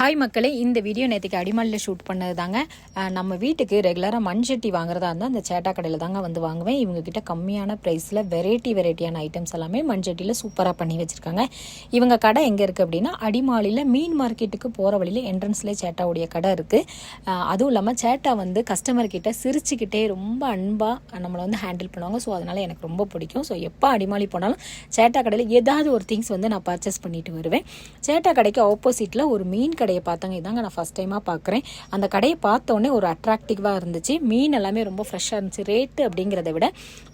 Hi மக்களே. இந்த video நேற்றுக்கு அடிமலில் ஷூட் பண்ணது தாங்க. நம்ம வீட்டுக்கு ரெகுலராக மண் சட்டி வாங்குறதா இருந்தால் அந்த சேட்டா கடையில் தாங்க வந்து வாங்குவேன். இவங்கக்கிட்ட கம்மியான ப்ரைஸில் வெரைட்டி வெரைட்டியான ஐட்டம்ஸ் எல்லாமே மண் சட்டியில் சூப்பராக பண்ணி வச்சுருக்காங்க. இவங்க கடை எங்கே இருக்குது அப்படின்னா அடிமாலியில் மீன் மார்க்கெட்டுக்கு போகிற வழியில் என்ட்ரன்ஸ்லேயே சேட்டாவுடைய கடை இருக்குது அதுவும் இல்லாமல் சேட்டா வந்து கஸ்டமர்கிட்ட சிரிச்சுக்கிட்டே ரொம்ப அன்பாக நம்மளை வந்து ஹேண்டில் பண்ணுவாங்க. ஸோ அதனால் எனக்கு ரொம்ப பிடிக்கும். ஸோ எப்போ அடிமாலி போனாலும் சேட்டா கடையில் ஏதாவது ஒரு திங்ஸ் வந்து நான் பர்ச்சேஸ் பண்ணிட்டு வருவேன். சேட்டா கடைக்கு ஆப்போசிட்டில் ஒரு மீன் கடை கடையை பார்த்தாங்க. இதாங்க நான் ஃபஸ்ட் டைமாக பார்க்குறேன். அந்த கடையை பார்த்த உடனே ஒரு அட்ராக்டிவாக இருந்துச்சு. மீன் எல்லாமே ரொம்ப ஃப்ரெஷ்ஷாக இருந்துச்சு. ரேட்டு அப்படிங்கிறத விட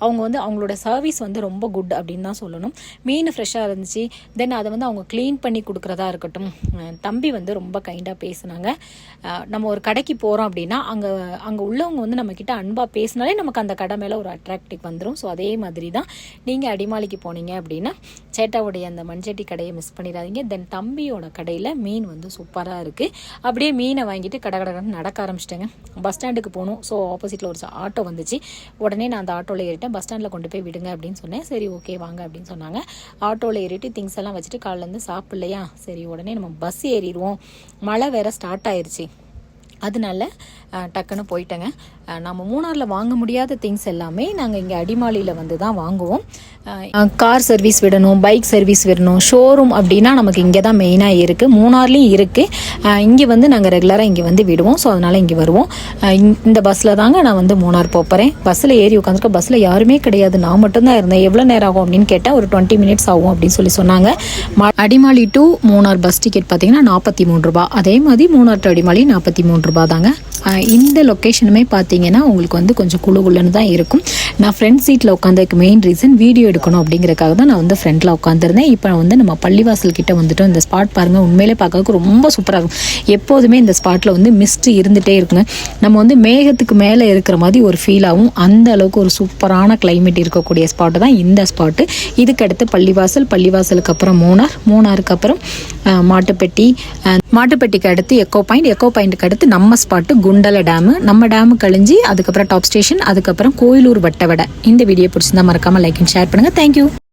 அவங்க வந்து அவங்களோட சர்வீஸ் வந்து ரொம்ப குட் அப்படின்னு தான் சொல்லணும். மீன் ஃப்ரெஷ்ஷாக இருந்துச்சு. தென் அதை வந்து அவங்க க்ளீன் பண்ணி கொடுக்குறதா இருக்கட்டும். தம்பி வந்து ரொம்ப கைண்டாக பேசுனாங்க. நம்ம ஒரு கடைக்கு போகிறோம் அப்படின்னா அங்கே அங்கே உள்ளவங்க வந்து நம்மக்கிட்ட அன்பாக பேசினாலே நமக்கு அந்த கடை மேலே ஒரு அட்ராக்டிவ் வந்துடும் ஸோ அதே மாதிரி தான் நீங்கள் அடிமாலிக்கு போனீங்க அப்படின்னா சேட்டாவுடைய அந்த மண்சட்டி கடையை மிஸ் பண்ணிடாதீங்க. தென் தம்பியோட கடையில் மீன் வந்து சூப்பராக இருக்குது அப்படியே மீனை வாங்கிட்டு கடை கடன்னு நடக்க ஆரம்பிச்சிட்டேங்க. பஸ் ஸ்டாண்டுக்கு போகணும் ஸோ ஆப்போசிட்டில் ஒரு ஆட்டோ வந்துச்சு. உடனே நான் அந்த ஆட்டோவில் ஏறிட்டேன். பஸ் ஸ்டாண்டில் கொண்டு போய் விடுங்க அப்படின்னு சொன்னேன். சரி ஓகே வாங்க அப்படின்னு சொன்னாங்க. ஆட்டோவில் ஏறிட்டு திங்ஸ் எல்லாம் வச்சுட்டு காலையிலேருந்து சாப்பிட்லையா? சரி உடனே நம்ம பஸ் ஏறிடுவோம். மழை வேற ஸ்டார்ட் ஆயிடுச்சு அதனால டக்குன்னு போயிட்டேங்க. நம்ம மூணாரில் வாங்க முடியாத திங்ஸ் எல்லாமே நாங்கள் இங்கே அடிமாலியில் வந்து தான் வாங்குவோம். கார் சர்வீஸ் விடணும் பைக் சர்வீஸ் விடணும் ஷோரூம் அப்படின்னா நமக்கு இங்கே தான் மெயினாக இருக்குது மூணார்லேயும் இருக்குது இங்கே வந்து நாங்கள் ரெகுலராக இங்கே வந்து விடுவோம். ஸோ அதனால் இங்கே வருவோம். இந்த- பஸ்ஸில் தாங்க நான் வந்து மூணார் போகிறேன் பஸ்ஸில் ஏறி உட்காந்துருக்க பஸ்ஸில் யாருமே கிடையாது. நான் மட்டும்தான் இருந்தேன். எவ்வளோ நேரம் ஆகும் அப்படின்னு கேட்டால் ஒரு டுவெண்ட்டி மினிட்ஸ் ஆகும் அப்படின்னு சொல்லி சொன்னாங்க. Adimali to Munnar bus ticket பார்த்தீங்கன்னா நாற்பத்தி மூணு ரூபா. அதே மாதிரி மூணார் டு அடிமாலி நாற்பத்தி மூணு ரூபா தாங்க இந்த லொக்கேஷனுமே பார்த்தீங்கன்னா உங்களுக்கு வந்து கொஞ்சம் குழு குழுன்னு தான் இருக்கும். நான் ஃப்ரண்ட் சீட்டில் உட்காந்ததுக்கு மெயின் ரீசன் வீடியோ எடுக்கணும் அப்படிங்கிறக்காக தான் நான் வந்து ஃப்ரண்ட்டில் உட்காந்துருந்தேன் இப்போ வந்து நம்ம பள்ளிவாசல் கிட்ட வந்துட்டோம். இந்த ஸ்பாட் பாருங்கள் உண்மையிலே பார்க்கறதுக்கு ரொம்ப சூப்பராக இருக்கும். எப்போதுமே இந்த ஸ்பாட்டில் வந்து மிஸ்ட் இருந்துகிட்டே இருக்குங்க. நம்ம வந்து மேகத்துக்கு மேலே இருக்கிற மாதிரி ஒரு ஃபீல் ஆகும். அந்த அளவுக்கு ஒரு சூப்பரான கிளைமேட் இருக்கக்கூடிய ஸ்பாட்டு தான் இந்த ஸ்பாட்டு இதுக்கடுத்து பள்ளிவாசல் பள்ளிவாசலுக்கு அப்புறம் மூணார். மூணாருக்கு அப்புறம் மாட்டுப்பட்டி மாட்டுப்பட்டிக்கு அடுத்து எக்கோ பாயிண்ட் எக்கோ பாயிண்ட்டுக்கு அடுத்து நம்ம ஸ்பாட்டு குண்டல டேமு நம்ம டேமு கழிஞ்சு அதுக்கப்புறம் டாப் ஸ்டேஷன் அதுக்கப்புறம் கோயிலூர் வட்டவடை. இந்த வீடியோ பிடிச்சிருந்தா மறக்காமல் லைக் அண்ட் ஷேர் பண்ணுங்கள் தேங்க்யூ